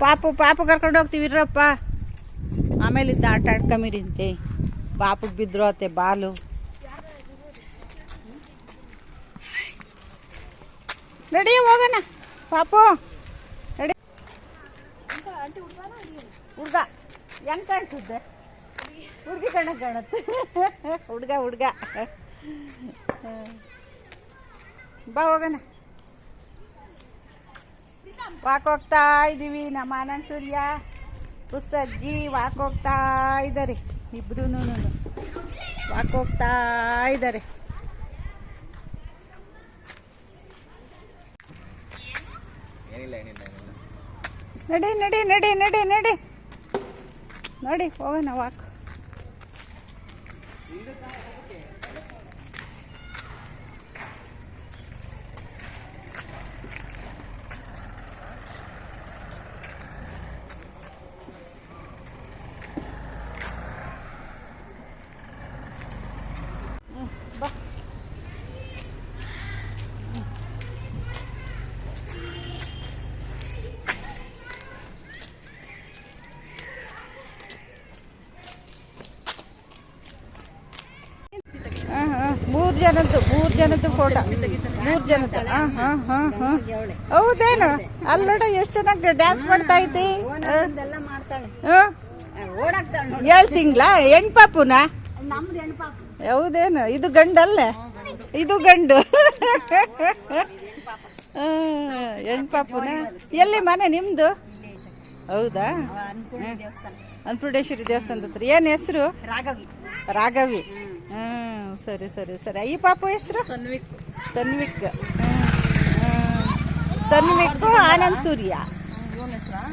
ಪಾಪು ಪಾಪು ಕರ್ಕೊಂಡು ಹೋಗ್ತೀವಿ ಇರ್ರಪ್ಪ ಆಮೇಲೆ ಇದ್ದ ಆಟ ಆಡ್ಕೊಂಬಿರಿಂತೆ ಪಾಪು ಬಿದ್ರು ಅತ್ತೆ, ಬಾಲು. ನಡಿ, ಹೋಗೋಣ. ಪಾಪು. ರೆಡಿ ಹುಡ್ಗ, ಹೆಂಗ್ ಕಾಣಿಸುತ್ತೆ? ಹುಡುಗಿ ಕಣ ಕಾಣುತ್ತೆ. ಹುಡ್ಗ ಹುಡ್ಗ. ಬಾ, ಹೋಗೋಣ. ವಾಕ್ ಹೋಗ್ತಾ ಇದ್ದೀವಿ. ನಮ್ಮ ಆನಂದ್ ಸೂರ್ಯ ಪುಸ್ತಜ್ಜಿ ವಾಕ್ ಹೋಗ್ತಾ ಇದ್ದಾರೆ. ಇಬ್ರು ವಾಕ್ ಹೋಗ್ತಾ ಇದ್ದಾರೆ. ನಡಿ ನಡಿ ನಡಿ ನಡಿ ನಡಿ. ನೋಡಿ ಹೋಗೋಣ ವಾಕ್ ಹ್ಮ್, ಬಾ ಹಾಂ ಹಾಂ ಮೂರು ಜನದ್ದು ಮೂರು ಜನದ್ದು ಫೋಟೋ ಮೂರು ಜನದ್ದು ಹಾಂ ಹಾಂ ಹಾಂ ಹಾಂ ಹೌದೇನು? ಅಲ್ಲಿ ನೋಡ ಎಷ್ಟು ಚೆನ್ನಾಗಿ ಡ್ಯಾನ್ಸ್ ಮಾಡ್ತಾ ಇದ್ದಿ ಏಳು ತಿಂಗ್ಳ? ಹೆಣ್ ಪಾಪುನ? ನಮ್ದು ಹೌದೇನು? ಇದು ಗಂಡಲ್ಲ? ಇದು ಗಂಡು. ಹೆಣ್ ಪಾಪುನ? ಎಲ್ಲಿ ಮನೆ ನಿಮ್ದು? ಹೌದಾ? ಅನ್ನಪೂರ್ಣೇಶ್ವರಿ ದೇವಸ್ಥಾನದ ಹತ್ರ. ಏನು ಹೆಸರು? ರಾಘವಿ. ರಾಘವಿ. ಹ್ಮ್ ಸರಿ ಸರಿ ಸರಿ. ಈ ಪಾಪ ಹೆಸರು? ತನ್ವಿಕ್. ತನ್ವಿಕ್. ತನ್ವಿಕ್ ಆನಂದ್ ಸೂರ್ಯ.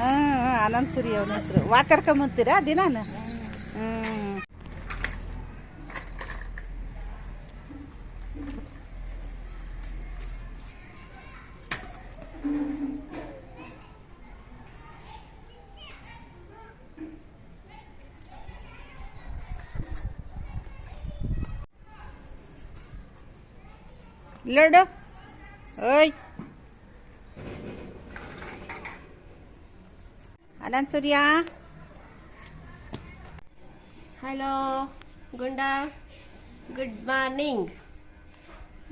ಹ್ಮ್ ಆನಂದ್ ಸೂರ್ಯ ಅವನ ಹೆಸರು. ವಾಕರ್ಕೊಂಬತ್ತೀರಾ ಕರ್ಕೊಂಬತ್ತೀರಾ ದಿನಾನ? ಹ್ಮ್. ಲಡು ಓಯ್ ಅನಂತ್ ಸೂರ್ಯ ಹಲೋ ಗುಂಡ ಗುಡ್ ಮಾರ್ನಿಂಗ್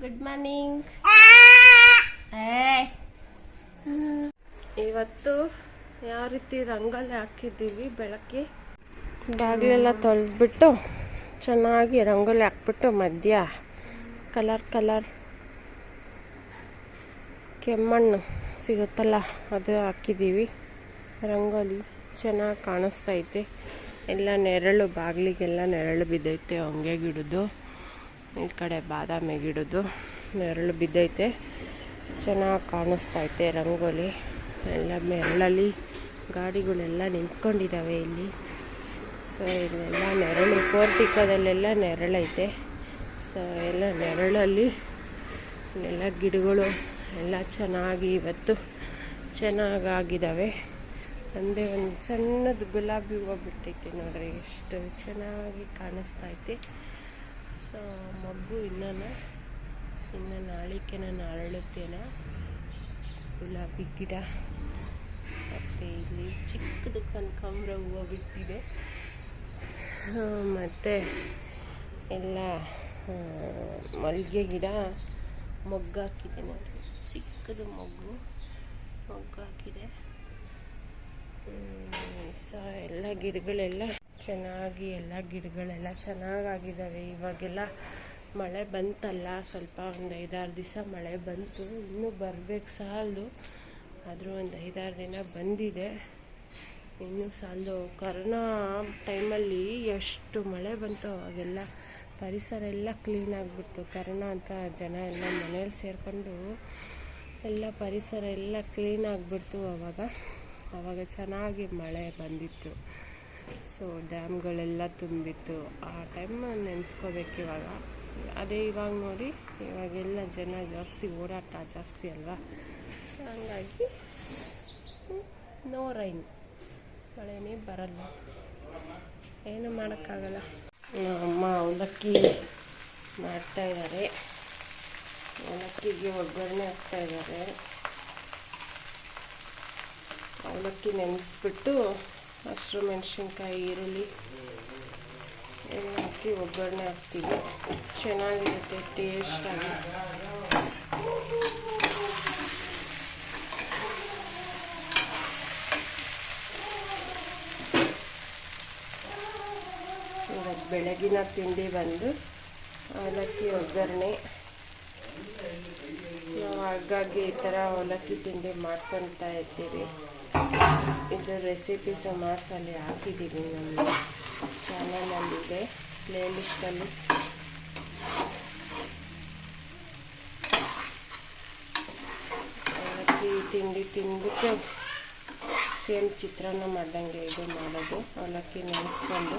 ಗುಡ್ ಮಾರ್ನಿಂಗ್ ಇವತ್ತು ಯಾವ ರೀತಿ ರಂಗೋಲಿ ಹಾಕಿದ್ದೀವಿ ಬೆಳಗ್ಗೆ? ಬಾಗಿಲೆಲ್ಲ ತೊಳೆದ್ಬಿಟ್ಟು ಚೆನ್ನಾಗಿ ರಂಗೋಲಿ ಹಾಕ್ಬಿಟ್ಟು ಮಧ್ಯ. ಕಲರ್ ಕಲರ್ ಕೆಮ್ಮಣ್ಣು ಸಿಗುತ್ತಲ್ಲ, ಅದು ಹಾಕಿದ್ದೀವಿ. ರಂಗೋಲಿ ಚೆನ್ನಾಗಿ ಕಾಣಿಸ್ತೈತೆ. ಎಲ್ಲ ನೆರಳು, ಬಾಗಿಲಿಗೆಲ್ಲ ನೆರಳು ಬಿದ್ದೈತೆ ಹೊಂಗೆ ಗಿಡದ್ದು. ಈ ಕಡೆ ಬಾದಾಮಿ ಗಿಡದ್ದು ನೆರಳು ಬಿದ್ದೈತೆ. ಚೆನ್ನಾಗಿ ಕಾಣಿಸ್ತೈತೆ ರಂಗೋಲಿ. ಎಲ್ಲ ನೆರಳಲ್ಲಿ ಗಾಡಿಗಳೆಲ್ಲ ನಿಂತ್ಕೊಂಡಿದ್ದಾವೆ ಇಲ್ಲಿ. ಸೊ ಇಲ್ಲೆಲ್ಲ ನೆರಳು, ಪೋರ್ಟಿಕದಲ್ಲೆಲ್ಲ ನೆರಳೈತೆ. ಸೊ ಎಲ್ಲ ನೆರಳಲ್ಲಿ ಎಲ್ಲ ಗಿಡಗಳು ಎಲ್ಲ ಚೆನ್ನಾಗಿ ಇವತ್ತು ಚೆನ್ನಾಗಾಗಿದ್ದಾವೆ. ಅಂದರೆ ಒಂದು ಸಣ್ಣದು ಗುಲಾಬಿ ಹೂವು ಬಿಟ್ಟೈತೆ ನೋಡ್ರಿ, ಎಷ್ಟು ಚೆನ್ನಾಗಿ ಕಾಣಿಸ್ತೈತೆ ಸೊ ಮಗ್ಗು ಇನ್ನೂ ಇನ್ನು ನಾಳಿಕೆ ನಾನು ಅರಳುತ್ತೇನೆ ಗುಲಾಬಿ ಗಿಡ. ಮತ್ತು ಇಲ್ಲಿ ಚಿಕ್ಕದು ಕನಕಾಂಬ್ರ ಹೂವು ಬಿಟ್ಟಿದೆ. ಮತ್ತು ಎಲ್ಲ ಮಲ್ಲಿಗೆ ಗಿಡ. ಮೊಗ್ಗಾಕಿದೆ ನೋಡಿ ಸಿಕ್ಕದು ಮೊಗ್ಗು ಮೊಗ್ಗಾಕಿದೆ ಸೊ, ಎಲ್ಲ ಗಿಡಗಳೆಲ್ಲ ಚೆನ್ನಾಗಿ, ಎಲ್ಲ ಗಿಡಗಳೆಲ್ಲ ಚೆನ್ನಾಗಾಗಿದ್ದಾವೆ. ಇವಾಗೆಲ್ಲ ಮಳೆ ಬಂತಲ್ಲ, ಸ್ವಲ್ಪ ಒಂದು ಐದಾರು ದಿವಸ ಮಳೆ ಬಂತು. ಇನ್ನೂ ಬರಬೇಕು ಸಾಲದು. ಆದರೂ ಒಂದು ಐದಾರು ದಿನ ಬಂದಿದೆ. ಇನ್ನೂ ಸಾಲದು. ಕರೋನಾ ಟೈಮಲ್ಲಿ ಎಷ್ಟು ಮಳೆ ಬಂತು ಅವಾಗೆಲ್ಲ ಪರಿಸರ ಎಲ್ಲ ಕ್ಲೀನ್ ಆಗಿಬಿಡ್ತು. ಕರೋನ ಅಂತ ಜನ ಎಲ್ಲ ಮನೇಲಿ ಸೇರಿಕೊಂಡು ಎಲ್ಲ ಪರಿಸರ ಎಲ್ಲ ಕ್ಲೀನ್ ಆಗಿಬಿಡ್ತು ಆವಾಗ ಆವಾಗ ಚೆನ್ನಾಗಿ ಮಳೆ ಬಂದಿತ್ತು. ಸೊ ಡ್ಯಾಮ್ಗಳೆಲ್ಲ ತುಂಬಿತ್ತು. ಆ ಟೈಮ್ ನೆನೆಸ್ಕೋಬೇಕು ಇವಾಗ. ಅದೇ ಇವಾಗ ನೋಡಿ, ಇವಾಗೆಲ್ಲ ಜನ ಜಾಸ್ತಿ ಓಡಾಟ ಜಾಸ್ತಿ ಅಲ್ವಾ? ಹಂಗಾಗಿ ನೋ ರೈನ್ ಮಳೆನೇ ಬರಲ್ಲ. ಏನು ಮಾಡೋಕ್ಕಾಗಲ್ಲ. ಅಮ್ಮ ಅವಲಕ್ಕಿ ಮಾಡ್ತಾಯಿದ್ದಾರೆ ಅವಲಕ್ಕಿಗೆ ಒಗ್ಗರಣೆ ಹಾಕ್ತಾ ಇದ್ದಾರೆ. ಅವಲಕ್ಕಿ ನೆನೆಸ್ಬಿಟ್ಟು ಹಸಿರು ಮೆಣಸಿನ್ಕಾಯಿ, ಈರುಳ್ಳಿ ಎಲ್ಲ ಹಾಕಿ ಒಗ್ಗರಣೆ ಹಾಕ್ತೀವಿ. ಚೆನ್ನಾಗಿರುತ್ತೆ ಟೇಸ್ಟಾಗಿ ಇವತ್ತು ಬೆಳಗಿನ ತಿಂಡಿ ಬಂದು, ಅವಲಕ್ಕಿ ಒಗ್ಗರಣೆ. ನಾವು ಹಾಗಾಗಿ ಈ ಥರ ಅವಲಕ್ಕಿ ತಿಂಡಿ ಮಾಡ್ಕೊತಾ ಇರ್ತೀವಿ ಇದು ರೆಸಿಪಿ ಸುಮಾರ್ಸಲ್ಲಿ ಹಾಕಿದ್ದೀವಿ ನಮ್ಮ ಚಾನಲಲ್ಲಿದೆ ಪ್ಲೇಲಿಸ್ಟಲ್ಲಿ ಅವಲಕ್ಕಿ ತಿಂಡಿ ತಿಂದ್ಬಿಟ್ಟು ಸೇಮ್ ಚಿತ್ರಾನ್ನ ಮಾಡ್ದಂಗೆ ಇದು ಮಾಡೋದು. ಅವಲಕ್ಕಿ ನೆನೆಸ್ಕೊಂಡು.